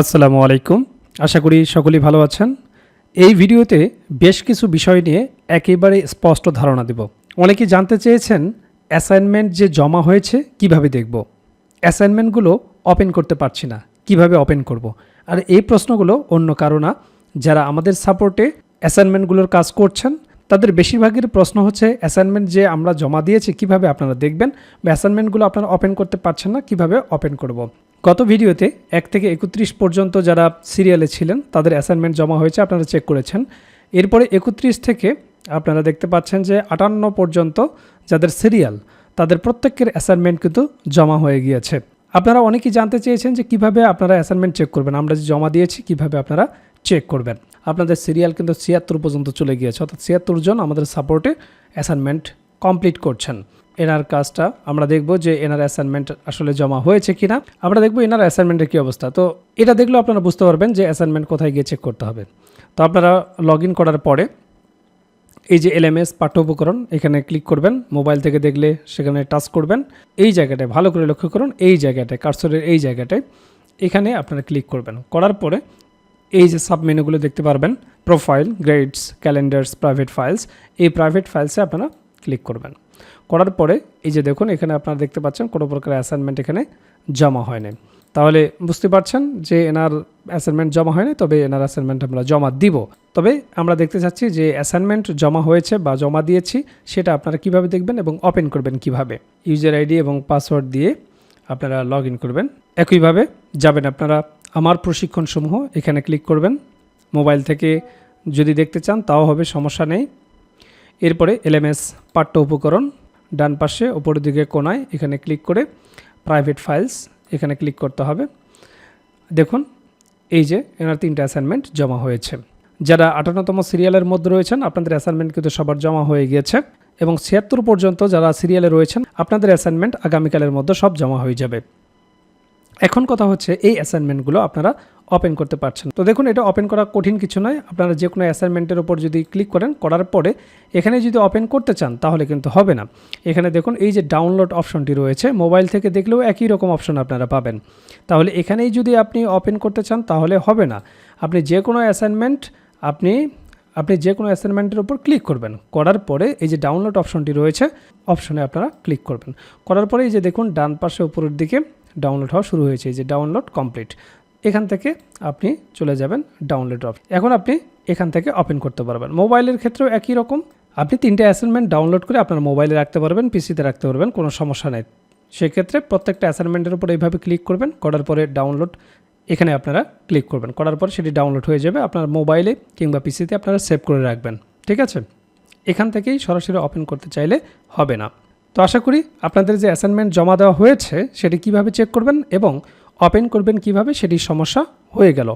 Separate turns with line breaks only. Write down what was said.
আসসালামু আলাইকুম। আশা করি সকলেই ভালো আছেন। এই ভিডিওতে বেশ কিছু বিষয় নিয়ে একেবারে স্পষ্ট ধারণা দেব। অনেকে জানতে চেয়েছেন অ্যাসাইনমেন্ট যে জমা হয়েছে কীভাবে দেখব? অ্যাসাইনমেন্টগুলো ওপেন করতে পারছি না, কীভাবে ওপেন করব। আর এই প্রশ্নগুলো অন্য কারও না। যারা আমাদের সাপোর্টে অ্যাসাইনমেন্টগুলোর কাজ করছেন, তাদের বেশিরভাগের প্রশ্ন হচ্ছে, অ্যাসাইনমেন্ট যে আমরা জমা দিয়েছি, কীভাবে আপনারা দেখবেন? বা অ্যাসাইনমেন্টগুলো আপনারা ওপেন করতে পারছেন না, কীভাবে ওপেন করব। গত ভিডিওতে এক থেকে একত্রিশ পর্যন্ত যারা সিরিয়ালে ছিলেন, তাদের অ্যাসাইনমেন্ট জমা হয়েছে, আপনারা চেক করেছেন। এরপরে একত্রিশ থেকে আপনারা দেখতে পাচ্ছেন যে আটান্ন পর্যন্ত যাদের সিরিয়াল, তাদের প্রত্যেকের অ্যাসাইনমেন্ট কিন্তু জমা হয়ে গিয়েছে। আপনারা অনেকেই জানতে চেয়েছেন যে কীভাবে আপনারা অ্যাসাইনমেন্ট চেক করবেন। আমরা যে জমা দিয়েছি, কীভাবে আপনারা চেক করবেন? আপনাদের সিরিয়াল কিন্তু ছিয়াত্তর পর্যন্ত চলে গিয়েছে, অর্থাৎ ছিয়াত্তর জন আমাদের সাপোর্টে অ্যাসাইনমেন্ট কমপ্লিট করছেন। এনার কাজটা, আমরা দেখব যে এনার অ্যাসাইনমেন্ট আসলে জমা হয়েছে কিনা। আমরা দেখব এনার অ্যাসাইনমেন্টের কী অবস্থা। তো এটা দেখলেও আপনারা বুঝতে পারবেন যে অ্যাসাইনমেন্ট কোথায় গিয়ে চেক করতে হবে। তো আপনারা লগ করার পরে এই যে এলএমএস পাঠ্য উপকরণ এখানে ক্লিক করবেন। মোবাইল থেকে দেখলে সেখানে টাচ করবেন। এই জায়গাটায়, ভালো করে লক্ষ্য করুন, এই জায়গাটায় কার্সরের এই জায়গাটায়, এখানে আপনারা ক্লিক করবেন। করার পরে এই যে সাব মেনুগুলো দেখতে পারবেন profile grades calendars private files এই প্রাইভেট ফাইলসে আপনারা ক্লিক করবেন। করার পরে এই যে দেখুন, এখানে আপনারা দেখতে পাচ্ছেন কোনো প্রকার অ্যাসাইনমেন্ট এখানে জমা হয়নি। তাহলে বুঝতে পারছেন যে এনার অ্যাসাইনমেন্ট জমা হয়নি, তবে এনার অ্যাসাইনমেন্ট আমরা জমা দিব। তবে আমরা দেখতে চাচ্ছি যে অ্যাসাইনমেন্ট জমা হয়েছে বা জমা দিয়েছি, সেটা আপনারা কীভাবে দেখবেন এবং ওপেন করবেন কীভাবে? ইউজার আইডি এবং পাসওয়ার্ড দিয়ে আপনারা লগ করবেন। একইভাবে যাবেন আপনারা আমার প্রশিক্ষণসমূহ এখানে ক্লিক করবেন। মোবাইল থেকে যদি দেখতে চান, তাও হবে, সমস্যা নেই। এরপরে এলএমএস পাঠ্য উপকরণ, ডান পাশে ওপরের দিকে কোনায় এখানে ক্লিক করে প্রাইভেট ফাইলস এখানে ক্লিক করতে হবে। দেখুন, এই যে এনার তিনটা অ্যাসাইনমেন্ট জমা হয়েছে। যারা আটান্নতম সিরিয়ালের মধ্যে রয়েছেন, আপনাদের অ্যাসাইনমেন্ট কিন্তু সবার জমা হয়ে গিয়েছে এবং ছিয়াত্তর পর্যন্ত যারা সিরিয়ালে রয়েছেন, আপনাদের অ্যাসাইনমেন্ট আগামীকালের মধ্যে সব জমা হয়ে যাবে। এখন কথা হচ্ছে এই অ্যাসাইনমেন্টগুলো আপনারা ওপেন করতে পারছেন। তো দেখুন, এটা ওপেন করা কঠিন কিছু নয়। আপনারা যে কোনো অ্যাসাইনমেন্টের উপর যদি ক্লিক করেন, করার পরে এখানে যদি ওপেন করতে চান, তাহলে কিন্তু হবে না। এখানে দেখুন, এই যে ডাউনলোড অপশনটি রয়েছে মোবাইল থেকে দেখলেও একই রকম অপশন আপনারা পাবেন। তাহলে এখানেই যদি আপনি ওপেন করতে চান, তাহলে হবে না। আপনি যে কোনো অ্যাসাইনমেন্ট আপনি আপনি যে কোনো অ্যাসাইনমেন্টের উপর ক্লিক করবেন। করার পরে এই যে ডাউনলোড অপশনটি রয়েছে অপশনে আপনারা ক্লিক করবেন। করার পরে এই যে দেখুন, ডান পাশে উপরের দিকে ডাউনলোড হওয়া শুরু হয়েছে, যে ডাউনলোড কমপ্লিট এখান থেকে আপনি চলে যাবেন ডাউনলোড অফ। এখন আপনি এখান থেকে ওপেন করতে পারবেন। মোবাইলের ক্ষেত্রেও একই রকম। আপনি তিনটে অ্যাসাইনমেন্ট ডাউনলোড করে আপনার মোবাইলে রাখতে পারবেন পিসিতে রাখতে পারবেন, কোনো সমস্যা নেই। সেক্ষেত্রে প্রত্যেকটা অ্যাসাইনমেন্টের উপর এইভাবে ক্লিক করবেন, করার পরে ডাউনলোড এখানে আপনারা ক্লিক করবেন। করার পর সেটি ডাউনলোড হয়ে যাবে, আপনার মোবাইলে কিংবা পিসিতে আপনারা সেভ করে রাখবেন। ঠিক আছে? এখান থেকেই সরাসরি ওপেন করতে চাইলে হবে না। তো আশা করি আপনাদের যে অ্যাসাইনমেন্ট জমা দেওয়া হয়েছে, সেটি কীভাবে চেক করবেন এবং ওপেন করবেন কীভাবে সেটি সমস্যা হয়ে গেল।